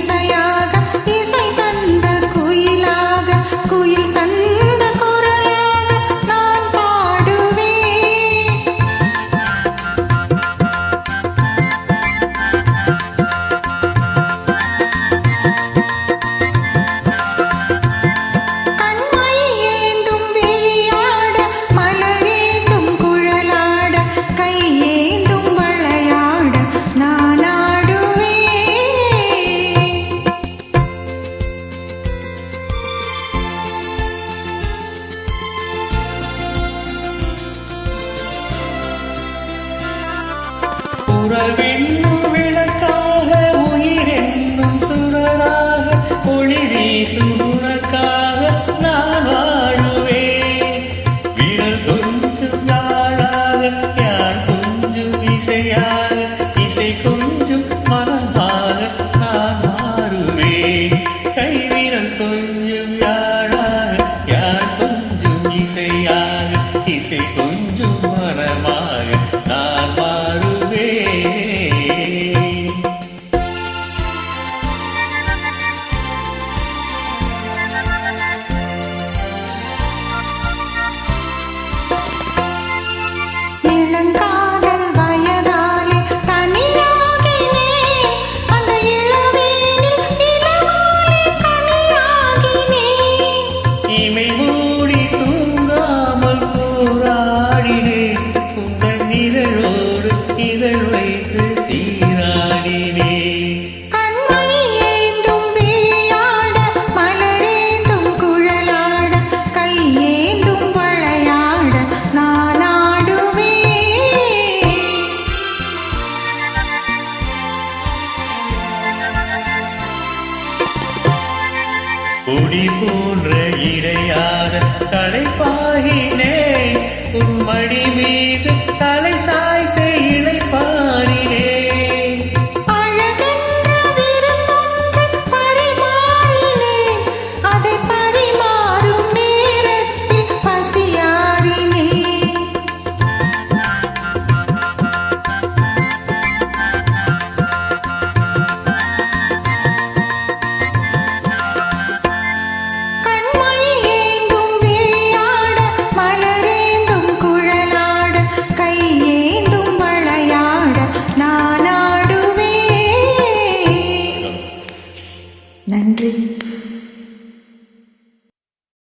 say உறவென்னும் விளக்காக உயிரென்னும் சுடராக ஒளி வீசும் கொடி போன்ற இடையாக தலைப்பாகினேன்